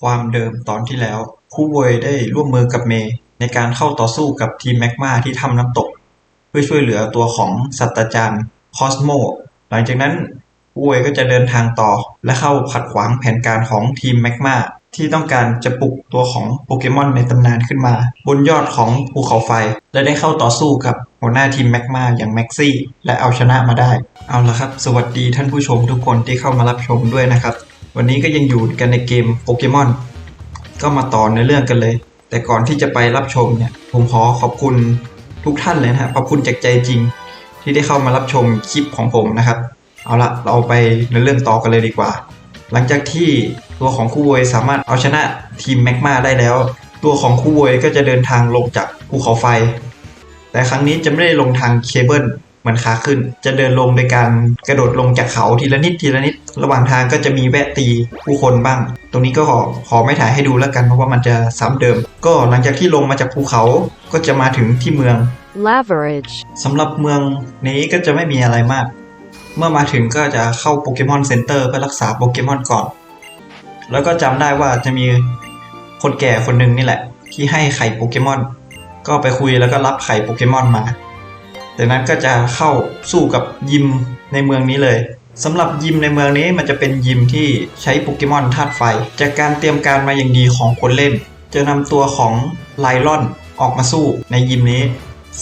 ความเดิมตอนที่แล้ว คู่เวยได้ร่วมมือกับเมย์ในการเข้าต่อสู้กับทีมแมกมาที่ถ้ำน้ำตก เพื่อช่วยเหลือตัวของศาสตราจารย์คอสโม หลังจากนั้นคู่เวยก็จะเดินทางต่อ และเข้าขัดขวางแผนการของทีมแมกมาที่ต้องการจะปลุกตัวของโปเกมอนในตำนานขึ้นมา บนยอดของภูเขาไฟ และได้เข้าต่อสู้กับหัวหน้าทีมแมกมาอย่างแม็กซี่ และเอาชนะมาได้ เอาละครับ สวัสดีท่านผู้ชมทุกคนที่เข้ามารับชมด้วยนะครับ วันนี้ก็ยังอยู่กันในเกมโปเกมอนก็มาต่อในเรื่องกันเลย แต่ก่อนที่จะไปรับชมเนี่ย ผมขอขอบคุณทุกท่านเลยนะฮะขอบคุณจากใจจริง ที่ได้เข้ามารับชมคลิปของผมนะครับ เอาละเราไปในเรื่องต่อกันเลยดีกว่า หลังจากที่ตัวของคู่เวยสามารถเอาชนะทีมแมกมาได้แล้ว ตัวของคู่เวยก็จะเดินทางลงจากภูเขาไฟ แต่ครั้งนี้จะไม่ได้ลงทางเคเบิล มือนขาขึ้น จะเดินลงโดยการกระโดดลงจากเขาทีละนิดทีละนิด ระหว่างทางก็จะมีแวะตีผู้คนบ้าง ตรงนี้ก็ขอขอไม่ถ่ายให้ดูแล้วกันเพราะว่ามันจะซ้ำเดิม ก็หลังจากที่ลงมาจากภูเขาก็จะมาถึงที่เมือง Leverage. สำหรับเมืองนี้ก็จะไม่มีอะไรมาก เมื่อมาถึงก็จะเข้าโปเกมอนเซ็นเตอร์เพื่อรักษาโปเกมอนก่อน แล้วก็จำได้ว่าจะมีคนแก่คนหนึ่งนี่แหละ ที่ให้ไข่โปเกมอน ก็ไปคุยแล้วก็รับไข่โปเกมอนมา จากนั้นก็จะเข้าสู้กับยิมในเมืองนี้เลยสำหรับยิมในเมืองนี้มันจะเป็นยิมที่ใช้โปเกมอนธาตุไฟ จากการเตรียมการมาอย่างดีของคนเล่น จะนำตัวของไลลอนออกมาสู้ในยิมนี้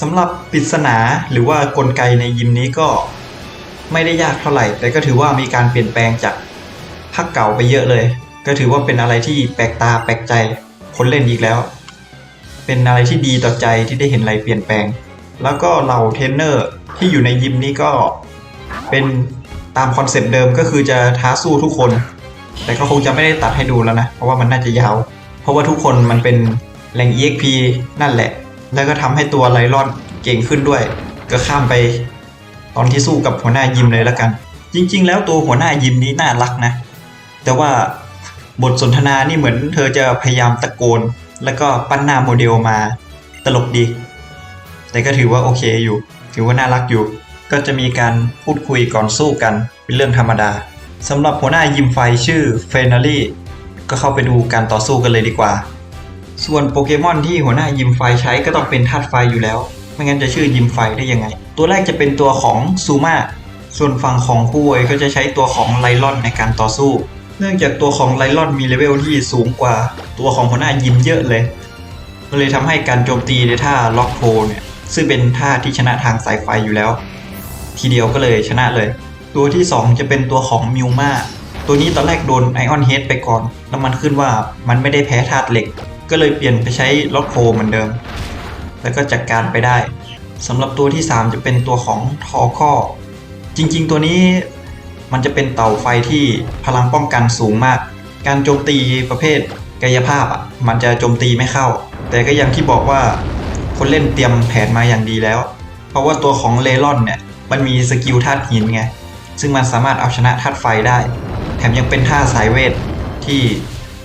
สำหรับปริศนาหรือว่ากลไกในยิมนี้ก็ไม่ได้ยากเท่าไหร่ แต่ก็ถือว่ามีการเปลี่ยนแปลงจากภาคเก่าไปเยอะเลย ก็ถือว่าเป็นอะไรที่แปลกตาแปลกใจคนเล่นอีกแล้ว เป็นอะไรที่ดีต่อใจที่ได้เห็นอะไรเปลี่ยนแปลง แล้วก็เหล่าเทรนเนอร์ที่อยู่ในยิมนี้ก็เป็นตามคอนเซปต์เดิมก็คือจะท้าสู้ทุกคน แต่ก็คงจะไม่ได้ตัดให้ดูแล้วนะ เพราะว่ามันน่าจะยาว เพราะว่าทุกคนมันเป็นแรง EXP นั่นแหละ แล้วก็ทำให้ตัวไลลอนเก่งขึ้นด้วย ก็ข้ามไปตอนที่สู้กับหัวหน้ายิมเลยแล้วกัน จริง ๆ แล้วตัวหัวหน้ายิมนี้น่ารักนะ แต่ว่าบทสนทนานี่เหมือนเธอจะพยายามตะโกน แล้วก็ปั้นหน้าโมเดลมาตลกดี แต่ก็ถือว่าโอเคอยู่ ถือว่าน่ารักอยู่ ก็จะมีการพูดคุยก่อนสู้กัน เป็นเรื่องธรรมดาสำหรับหัวหน้ายิมไฟชื่อเฟนารีก็เข้าไปดูการต่อสู้กันเลยดีกว่า ส่วนโปเกมอนที่หัวหน้ายิมไฟใช้ก็ต้องเป็นธาตุไฟอยู่แล้ว ไม่งั้นจะชื่อยิมไฟได้ยังไง ตัวแรกจะเป็นตัวของซูมาส่วนฝั่งของคู่เวยก็จะใช้ตัวของไลลอนในการต่อสู้ เนื่องจากตัวของไลลอนมีเลเวลที่สูงกว่า ตัวของหัวหน้ายิมเยอะเลยก็เลยทำให้การโจมตีในท่าล็อกโพเนี่ย ซึ่งเป็นท่าที่ชนะทางสายไฟอยู่แล้ว ทีเดียวก็เลยชนะเลย ตัวที่ 2 จะเป็นตัวของมิวมาตัวนี้ตอนแรกโดนไอออนเฮดไปก่อน แล้วมันขึ้นว่ามันไม่ได้แพ้ธาตุเหล็ก ก็เลยเปลี่ยนไปใช้ล็อกโพเหมือนเดิม แล้วก็จัดการไปได้สำหรับตัวที่ 3 จะเป็นตัวของทอข้อ จริงๆ ตัวนี้มันจะเป็นเต่าไฟที่พลังป้องกันสูงมาก การโจมตีประเภทกายภาพอะมันจะโจมตีไม่เข้า แต่ก็ยังที่บอกว่า คนเล่นเตรียมแผนมาอย่างดีแล้ว เพราะว่าตัวของเลรอนเนี่ยมันมีสกิลธาตุหินไง ซึ่งมันสามารถเอาชนะธาตุไฟได้ แถมยังเป็นท่าสายเวทที่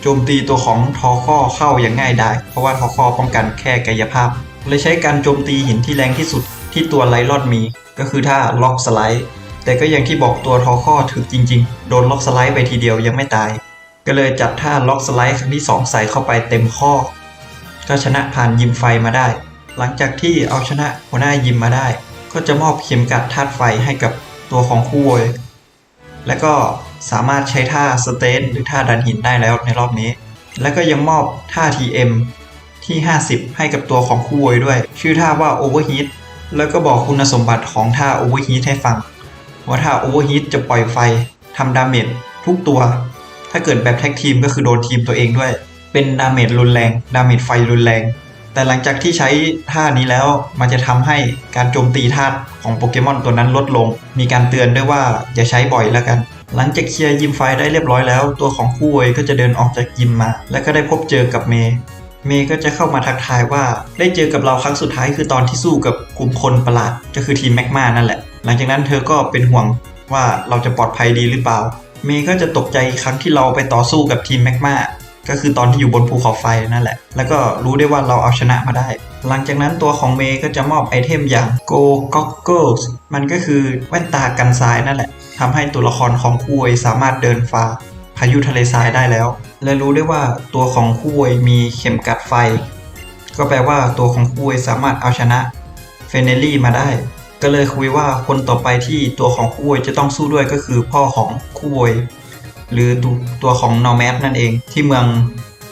โจมตีตัวของทอข้อเข้าอย่างง่ายได้ เพราะว่าทอข้อป้องกันแค่กายภาพ เลยใช้การโจมตีหินที่แรงที่สุดที่ตัวไลลอนมี ก็คือท่าล็อกสไลด์ แต่ก็อย่างที่บอกตัวทอข้อถึกจริง ๆ โดนล็อกสไลด์ไปทีเดียวยังไม่ตาย ก็เลยจัดท่าล็อกสไลด์ครั้งที่ 2 ใส่เข้าไปเต็มข้อ ก็ชนะผ่านยิมไฟมาได้ หลังจากที่เอาชนะหัวหน้ายิมมาได้ ก็จะมอบเข็มกัดธาตุไฟให้กับตัวของคู่เวยและก็สามารถใช้ท่าสเตนหรือท่าดันหินได้แล้วในรอบนี้ และก็ยังมอบท่า TM ที่ 50 ให้กับตัวของคู่วยด้วย ชื่อท่าว่า Overheat แล้วก็บอกคุณสมบัติของท่า Overheat ให้ฟัง ว่าท่า Overheat จะปล่อยไฟทำดาเมจทุกตัว ถ้าเกิดแบบแท็กทีมก็คือโดนทีมตัวเองด้วย เป็นดาเมจรุนแรง ดาเมจไฟรุนแรง แต่หลังจากที่ใช้ท่านี้แล้วมันจะทำให้การโจมตีธาตุของโปเกมอนตัวนั้นลดลง มีการเตือนด้วยว่าอย่าใช้บ่อยแล้วกัน หลังจากเคลียร์ยิมไฟได้เรียบร้อยแล้ว ตัวของคู่เวยก็จะเดินออกจากยิมมา และก็ได้พบเจอกับเมย์เมย์ก็จะเข้ามาทักทายว่าได้เจอกับเราครั้งสุดท้ายคือตอนที่สู้กับกลุ่มคนประหลาดก็คือทีมแมกมานั่นแหละ หลังจากนั้นเธอก็เป็นห่วงว่าเราจะปลอดภัยดีหรือเปล่า เมย์ก็จะตกใจครั้งที่เราไปต่อสู้กับทีมแมกมา ก็คือตอนที่อยู่บนภูเขาไฟนั่นแหละ แล้วก็รู้ได้ว่าเราเอาชนะมาได้ หลังจากนั้นตัวของเมย์ก็จะมอบไอเทมอย่าง Go Goggles มันก็คือแว่นตากันทรายนั่นแหละทำให้ตัวละครของคู่เวยสามารถเดินฟ้าพายุทะเลทรายได้แล้ว และรู้ได้ว่าตัวของคู่เวยมีเข็มกัดไฟ ก็แปลว่าตัวของคู่เวยสามารถเอาชนะเฟเนลี่มาได้ ก็เลยคุยว่าคนต่อไปที่ตัวของคู่เวยจะต้องสู้ด้วยก็คือพ่อของคู่เวย หรือตัวตัวของนอร์แมสนั่นเองที่เมือง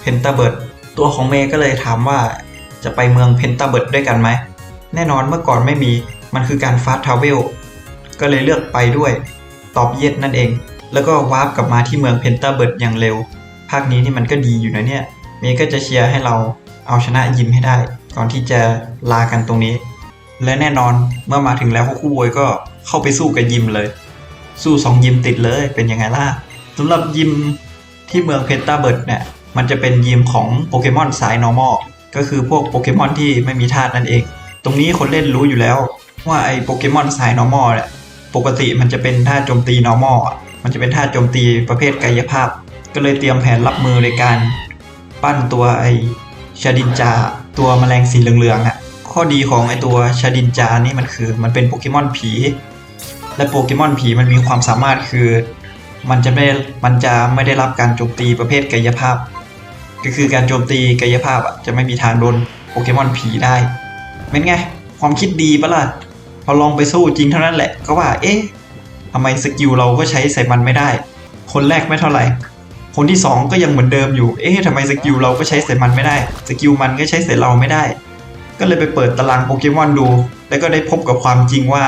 เพนตาเบิร์ดตัวของเมย์ก็เลยถามว่าจะไปเมืองเพนตาเบิร์ดด้วยกันไหม แน่นอนเมื่อก่อนไม่มีมันคือการฟาสต์ทราเวลก็เลยเลือกไปด้วยตอบเย็ดนั่นเอง แล้วก็วาร์ปกลับมาที่เมืองเพนตาเบิร์ดอย่างเร็ว ภาคนี้นี่มันก็ดีอยู่นะเนี่ยเมย์ก็จะเชียร์ให้เราเอาชนะยิมให้ได้ ก่อนที่จะลากันตรงนี้ และแน่นอนเมื่อมาถึงแล้วพวกคู่บวยก็เข้าไปสู้กับยิมเลย สู้สองยิมติดเลยเป็นยังไงล่ะ สำหรับยิมที่เมืองเพนตาเบิร์ดเนี่ย มันจะเป็นยิมของโปเกมอนสาย normal ก็คือพวกโปเกมอนที่ไม่มีธาตุนั่นเอง ตรงนี้คนเล่นรู้อยู่แล้ว ว่าไอ้โปเกมอนสาย normal เนี่ยปกติมันจะเป็นท่าโจมตี normal อะมันจะเป็นท่าโจมตีประเภทกายภาพ ก็เลยเตรียมแผนรับมือในการ ปั้นตัวไอ้ชาดินจาตัวแมลงสีเหลืองๆอะข้อดีของไอ้ตัวชาดินจานี่มันคือมันเป็นโปเกมอนผี และโปเกมอนผีมันมีความสามารถคือ มันจะไม่มันจะไม่ได้รับการโจมตีประเภทกายภาพ ก็คือการโจมตีกายภาพอะจะไม่มีทางโดนโปเกมอนผีได้เป็นไง ความคิดดีปะล่ะพอลองไปสู้จริงเท่านั้นแหละก็ว่า เอ๊ะทำไมสกิลเราก็ใช้ใส่มันไม่ได้ คนแรกไม่เท่าไหร่ คนที่สองก็ยังเหมือนเดิมอยู่ เอ๊ะทำไมสกิลเราก็ใช้ใส่มันไม่ได้ สกิลมันก็ใช้ใส่เราไม่ได้ ก็เลยไปเปิดตารางโปเกมอนดู แล้วก็ได้พบกับความจริงว่า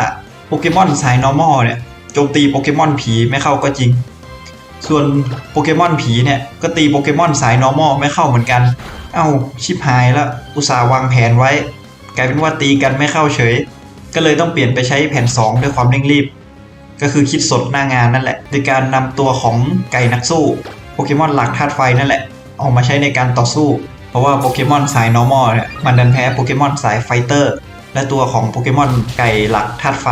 โปเกมอนสาย normal เนี่ย โจมตีโปเกมอนผีไม่เข้าก็จริง ส่วนโปเกมอนผีเนี่ยก็ตีโปเกมอนสาย normal ไม่เข้าเหมือนกัน เอ้าชิบหายแล้วอุตส่าห์วางแผนไว้ กลายเป็นว่าตีกันไม่เข้าเฉย ก็เลยต้องเปลี่ยนไปใช้แผน 2 ด้วยความเร่งรีบ ก็คือคิดสดหน้างานนั่นแหละโดยการนำตัวของไก่นักสู้โปเกมอนหลักธาตุไฟนั่นแหละออกมาใช้ในการต่อสู้ เพราะว่าโปเกมอนสาย normal เนี่ยมันดันแพ้โปเกมอนสายไฟเตอร์ และตัวของโปเกมอนไก่หลักธาตุไฟ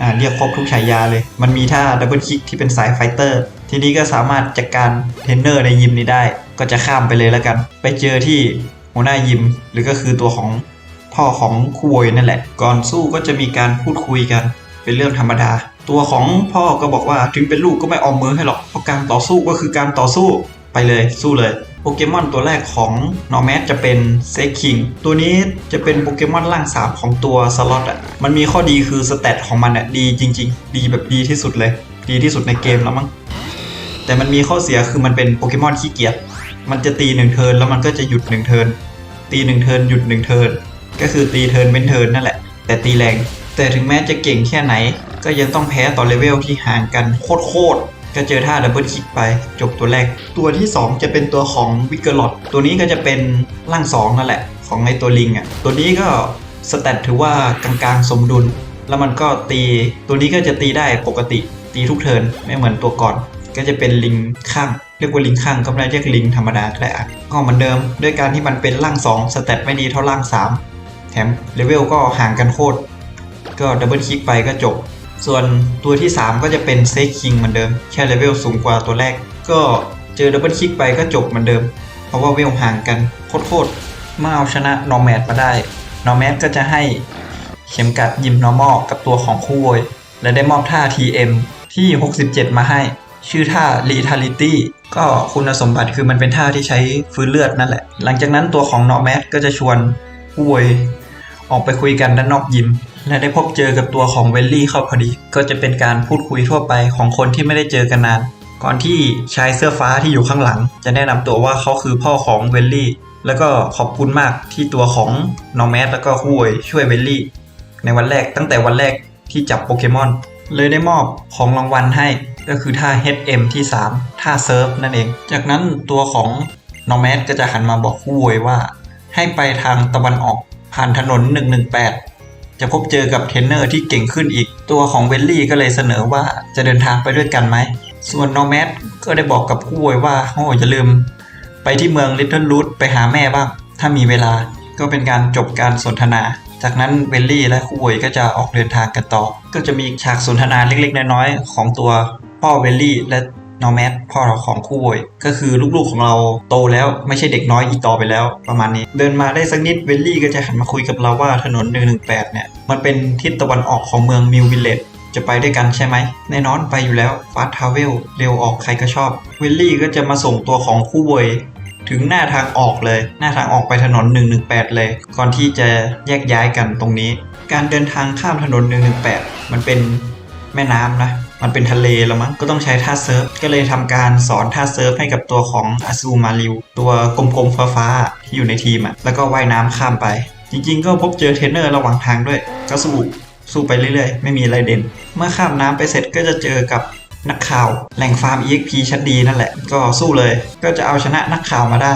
อ่าเรียกครบทุกฉายาเลย มันมีท่าดับเบิลคิกที่เป็นสายไฟเตอร์ ทีนี้ก็สามารถจัดการเทรนเนอร์ในยิมนี้ได้ ก็จะข้ามไปเลยแล้วกัน ไปเจอที่หัวหน้ายิม หรือก็คือตัวของพ่อของคูโวยนั่นแหละ ก่อนสู้ก็จะมีการพูดคุยกัน เป็นเรื่องธรรมดา ตัวของพ่อก็บอกว่าถึงเป็นลูกก็ไม่ออมมือให้หรอกเพราะการต่อสู้ก็คือการต่อสู้ไปเลยสู้เลย โปเกมอนตัวแรกของนอร์แมสจะเป็นเซคิงตัวนี้จะเป็นโปเกมอนร่างสามของตัวสล็อตอะมันมีข้อดีคือสเตตของมันอะดีจริง ๆ ดีแบบดีที่สุดเลย ดีที่สุดในเกมแล้วมั้งแต่มันมีข้อเสียคือมันเป็นโปเกมอนขี้เกียจมันจะตีหนึ่งเทิร์นแล้วมันก็จะหยุดหนึ่งเทิร์นตีหนึ่งเทิร์นหยุดหนึ่งเทิร์นก็คือตีเทิร์นเป็นเทิร์นนั่นแหละ แต่ตีแรง แต่ถึงแม้จะเก่งแค่ไหน ก็ยังต้องแพ้ต่อเลเวลที่ห่างกันโคตร ก็เจอท่าดับเบิลคิกไปจบตัวแรก ตัวที่ 2 จะเป็นตัวของวิกเกอร์ลอดตัวนี้ก็จะเป็นร่าง2นั่นแหละ ของไอตัวลิงอะตัวนี้ก็สแตทถือว่ากลางๆสมดุล แล้วมันก็ตีตัวนี้ก็จะตีได้ปกติตีทุกเทิร์นไม่เหมือนตัวก่อน ก็จะเป็นลิงข้างเรียกว่าลิงข้างก็ไม่ได้เรียกลิงธรรมดาก็ได้อะก็เหมือนเดิม ด้วยการที่มันเป็นร่าง2สแตทไม่ดีเท่าร่าง 3 แถมเลเวลก็ห่างกันโคตรก็ดับเบิลคลิกไปก็จบ ส่วนตัวที่ 3 ก็จะเป็นเซคิงเหมือนเดิม แค่เลเวลสูงกว่าตัวแรก ก็เจอดับเบิลคลิกไปก็จบเหมือนเดิม เพราะว่าเวลห่างกันโคตรๆเมื่อเอาชนะนอร์แมดมาได้นอร์แมดก็จะให้เข็มกัดยิมนอร์มอลกับตัวของคู่โวยและได้มอบท่า TM ที่ 67 มาให้ ชื่อท่า Lethality ก็คุณสมบัติคือมันเป็นท่าที่ใช้ฟื้นเลือดนั่นแหละ หลังจากนั้นตัวของนอร์แมดก็จะชวนคู่โวยออกไปคุยกันด้านนอกยิม และได้พบเจอกับตัวของเวลลี่เข้าพอดี ก็จะเป็นการพูดคุยทั่วไปของคนที่ไม่ได้เจอกันนาน ก่อนที่ชายเสื้อฟ้าที่อยู่ข้างหลัง จะแนะนำตัวว่าเขาคือพ่อของเวลลี่ แล้วก็ขอบคุณมากที่ตัวของนอร์แมสแล้วก็คู่วยช่วยเวลลี่ ในวันแรกตั้งแต่วันแรกที่จับโปเกมอน เลยได้มอบของรางวัลให้ก็คือท่า HM ที่ 3 ท่าเซิร์ฟนั่นเอง จากนั้นตัวของนอร์แมสก็จะหันมาบอกคู่วยว่า ให้ไปทางตะวันออกผ่านถนน 118 จะพบเจอกับเทรนเนอร์ที่เก่งขึ้นอีก ตัวของเวลลี่ก็เลยเสนอว่าจะเดินทางไปด้วยกันไหม ส่วนนอร์แมสก็ได้บอกกับคู่วยว่าโอ้อย่าลืม ไปที่เมืองลิตเติ้ลรูทไปหาแม่บ้าง ถ้ามีเวลาก็เป็นการจบการสนทนา จากนั้นเวลลี่และคู่วยก็จะออกเดินทางกันต่อ ก็จะมีฉากสนทนาเล็กๆ น้อยๆของตัวพ่อเวลลี่และ นอแมสพ่อของคู่วยก็คือลูกๆของเราโตแล้วไม่ใช่เด็กน้อยอีกต่อไปแล้วประมาณนี้ เดินมาได้สักนิดเวลลี่ก็จะหันมาคุยกับเราว่าถนน 118 เนี่ย มันเป็นทิศตะวันออกของเมืองมิววิลเลจจะไปด้วยกันใช่ไหมแน่นอนไปอยู่แล้วฟาสทาเวลเร็วออกใครก็ชอบเวลลี่ก็จะมาส่งตัวของคู่เวยถึงหน้าทางออกเลย หน้าทางออกไปถนน 118 เลย ก่อนที่จะแยกย้ายกันตรงนี้ การเดินทางข้ามถนน 118 มันเป็นแม่น้ำนะ มันเป็นทะเลแล้วมั้งก็ต้องใช้ท่าเซิร์ฟ ก็เลยทำการสอนท่าเซิร์ฟให้กับตัวของอาซูมาริวตัวกลมๆฟ้าๆที่อยู่ในทีมอะแล้วก็ว่ายน้ำข้ามไป จริงๆ ก็พบเจอเทรนเนอร์ระหว่างทางด้วยก็สู้สู้ไปเรื่อยๆ ไม่มีอะไรเด่น เมื่อข้ามน้ำไปเสร็จก็จะเจอกับนักข่าวแหล่งฟาร์ม EXP ชั้นดีนั่นแหละ ก็สู้เลย ก็จะเอาชนะนักข่าวมาได้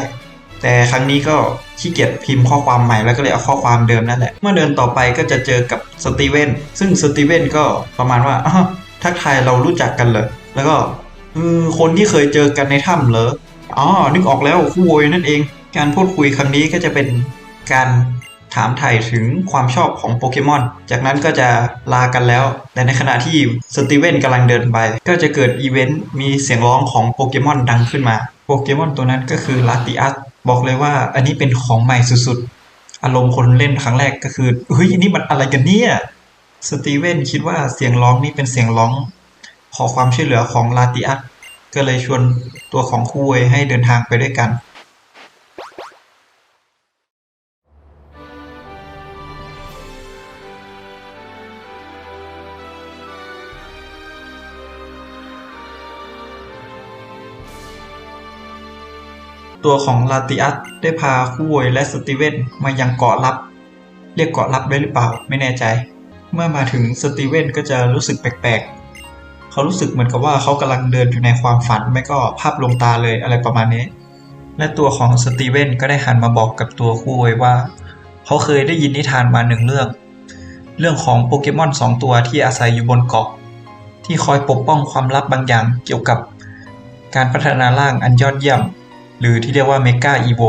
แต่ครั้งนี้ก็ขี้เกียจพิมพ์ข้อความใหม่แล้วก็เลยเอาข้อความเดิมนั่นแหละ เมื่อเดินต่อไปก็จะเจอกับสตีเวนซึ่งสตีเวนก็ประมาณว่า ทักทายเรารู้จักกันเลยแล้วก็คนที่เคยเจอกันในถ้ำเหรออ๋อนึกออกแล้วคู่โวยนั่นเอง การพูดคุยครั้งนี้ก็จะเป็นการถามไถ่ถึงความชอบของโปเกมอน จากนั้นก็จะลากันแล้ว แต่ในขณะที่สตีเวนกำลังเดินไป ก็จะเกิดอีเวนต์มีเสียงร้องของโปเกมอนดังขึ้นมา โปเกมอนตัวนั้นก็คือลาติอัสบอกเลยว่าอันนี้เป็นของใหม่สุดๆ อารมณ์คนเล่นครั้งแรกก็คือ เฮ้ยอันนี้มันอะไรกันเนี่ย สตีเวนคิดว่าเสียงร้องนี้เป็นเสียงร้อง ขอความช่วยเหลือของลาติอัสก็เลยชวนตัวของคูเวยให้เดินทางไปด้วยกัน ตัวของลาติอัสได้พาคู่เวยและสตีเวนมายังเกาะลับ เรียกเกาะลับได้หรือเปล่าไม่แน่ใจ เมื่อมาถึงสตีเวนก็จะรู้สึกแปลกๆ เขารู้สึกเหมือนกับว่าเขากำลังเดินอยู่ในความฝันไม่ก็ภาพลวงตาเลยอะไรประมาณนี้ และตัวของสตีเวนก็ได้หันมาบอกกับตัวคู่เวยว่า เขาเคยได้ยินนิทานมาหนึ่งเรื่อง เรื่องของโปเกมอนสองตัวที่อาศัยอยู่บนเกาะ ที่คอยปกป้องความลับบางอย่างเกี่ยวกับการพัฒนาร่างอันยอดเยี่ยม หรือที่เรียกว่าเมกาอีโว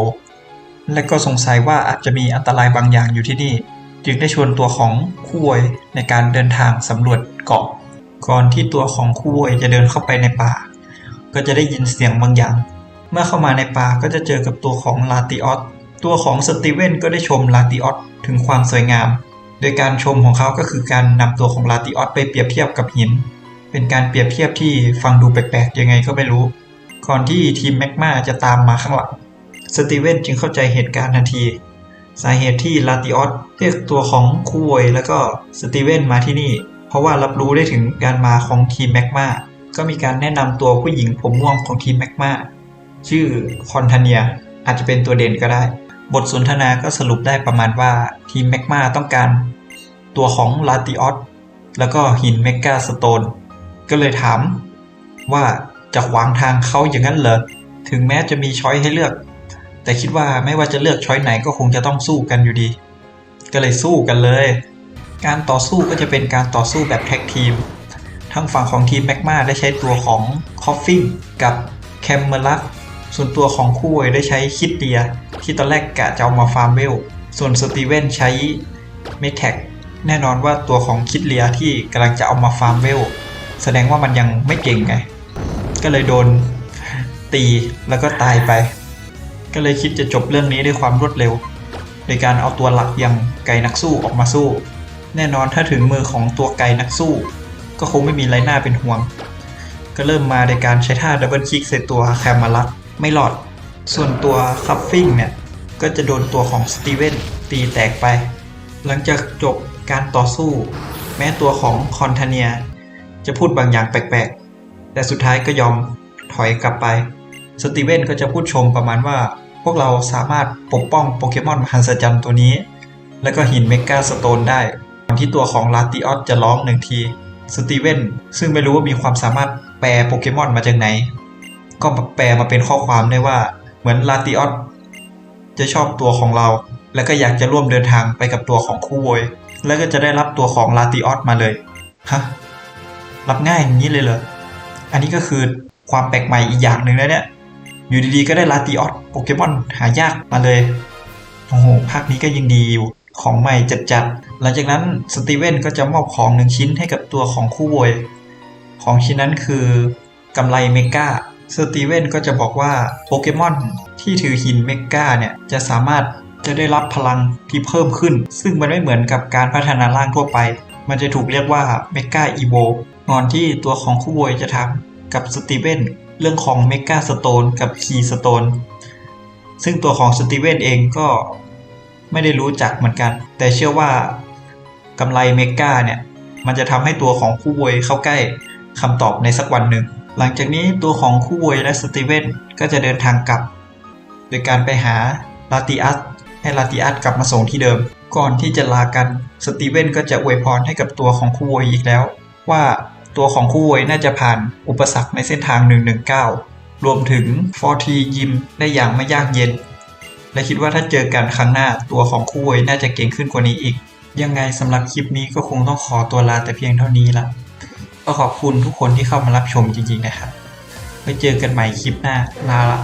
และก็สงสัยว่าอาจจะมีอันตรายบางอย่างอยู่ที่นี่ จึงได้ชวนตัวของคู่เวยในการเดินทางสำรวจเกาะ ก่อนที่ตัวของคู่เวยจะเดินเข้าไปในป่า ก็จะได้ยินเสียงบางอย่าง เมื่อเข้ามาในป่าก็จะเจอกับตัวของลาติออสตัวของสตีเวนก็ได้ชมลาติออสถึงความสวยงาม โดยการชมของเขาก็คือการนำตัวของลาติออสไปเปรียบเทียบกับหิน เป็นการเปรียบเทียบที่ฟังดูแปลกๆยังไงก็ไม่รู้ ก่อนที่ทีมแมกมาจะตามมาข้างหลังสตีเวนจึงเข้าใจเหตุการณ์ทันที สาเหตุที่ลาติออสเรียกตัวของคูเวยแล้วก็สตีเวนมาที่นี่ เพราะว่ารับรู้ได้ถึงการมาของทีมแมกมาก็มีการแนะนำตัวผู้หญิงผมม่วงของทีมแมกมาชื่อคอนทเนียอาจจะเป็นตัวเด่นก็ได้ บทสนทนาก็สรุปได้ประมาณว่าทีมแมกมาต้องการ ตัวของลาติออสแล้วก็หินเมกาสโตน ก็เลยถาม ว่าจะขวางทางเขาอย่างนั้นเหรอ ถึงแม้จะมีช้อยให้เลือก แต่คิดว่าไม่ว่าจะเลือกช้อยไหนก็คงจะต้องสู้กันอยู่ดี ก็เลยสู้กันเลย การต่อสู้ก็จะเป็นการต่อสู้แบบแท็กทีม ทั้งฝั่งของทีมแมกมาได้ใช้ตัวของคอฟฟิงกับแคมเมลัสส่วนตัวของคู่เวยได้ใช้คิดเดีย ที่ตอนแรกกะจะเอามาฟาร์มเวล ส่วนสตีเวนใช้เมแท็กแน่นอนว่าตัวของคิดเลียที่กำลังจะเอามาฟาร์มเวล แสดงว่ามันยังไม่เก่งไง ก็เลยโดนตีแล้วก็ตายไป ก็เลยคิดจะจบเรื่องนี้ด้วยความรวดเร็ว โดยการเอาตัวหลักอย่างไก่นักสู้ออกมาสู้ แน่นอนถ้าถึงมือของตัวไก่นักสู้ ก็คงไม่มีไรหน้าเป็นห่วง ก็เริ่มมาในการใช้ท่าดับเบิลคิกใส่ตัวแคมมารัสไม่หลอด ส่วนตัวคัฟฟิงเนี่ยก็จะโดนตัวของสตีเวนตีแตกไป หลังจากจบการต่อสู้ แม้ตัวของคอนเทเนีย จะพูดบางอย่างแปลกๆ แต่สุดท้ายก็ยอมถอยกลับไป สตีเวนก็จะพูดชมประมาณว่า พวกเราสามารถปกป้องโปเกมอนมหัศจรรย์ตัวนี้ แล้วก็หินเมกาสโตนได้ก่อนที่ตัวของลาติออสจะร้องหนึ่งที สตีเวนซึ่งไม่รู้ว่ามีความสามารถแปลโปเกมอนมาจากไหน ก็แปลมาเป็นข้อความได้ว่า เหมือนลาติออสจะชอบตัวของเรา แล้วก็อยากจะร่วมเดินทางไปกับตัวของคู่โวย แล้วก็จะได้รับตัวของลาติออสมาเลย ฮะ รับง่ายอย่างนี้เลยเหรอ อันนี้ก็คือความแปลกใหม่อีกอย่างหนึ่งนะเนี่ย อยู่ดีๆก็ได้ลาติออสโปเกมอนหายากมาเลย โอ้โห ภาคนี้ก็ยังดีอยู่ ของใหม่จัดๆ หลังจากนั้นสตีเวนก็จะมอบของหนึ่งชิ้นให้กับตัวของคู่โวย ของชิ้นนั้นคือกำไรเมกาสตีเวนก็จะบอกว่าโปเกมอนที่ถือหินเมกาเนี่ยจะสามารถจะได้รับพลังที่เพิ่มขึ้น ซึ่งมันไม่เหมือนกับการพัฒนาร่างทั่วไป มันจะถูกเรียกว่าเมกาอีโวก่อนที่ตัวของคู่บวยจะทำกับสตีเวน เรื่องของเมกาสโตนกับคีสโตนซึ่งตัวของสตีเวนเองก็ไม่ได้รู้จักเหมือนกัน แต่เชื่อว่ากำไรเมกาเนี่ย มันจะทำให้ตัวของคู่บวยเข้าใกล้คำตอบในสักวันหนึ่ง หลังจากนี้ตัวของคู่บวยและสตีเวนก็จะเดินทางกลับ โดยการไปหาลาติอัสให้ลาติอัสกลับมาส่งที่เดิม ก่อนที่จะลากันสตีเวนก็จะอวยพรให้กับตัวของคู่บวยอีกแล้ว ว่า ตัวของคู่เวยน่าจะผ่านอุปสรรคในเส้นทาง 119 รวมถึงฟอร์ทียิมได้อย่างไม่ยากเย็น และคิดว่าถ้าเจอกันครั้งหน้าตัวของคู่เวยน่าจะเก่งขึ้นกว่านี้อีก ยังไงสำหรับคลิปนี้ก็คงต้องขอตัวลาแต่เพียงเท่านี้ละก็ขอบคุณทุกคนที่เข้ามารับชมจริงๆนะครับไว้เจอกันใหม่คลิปหน้าลาละ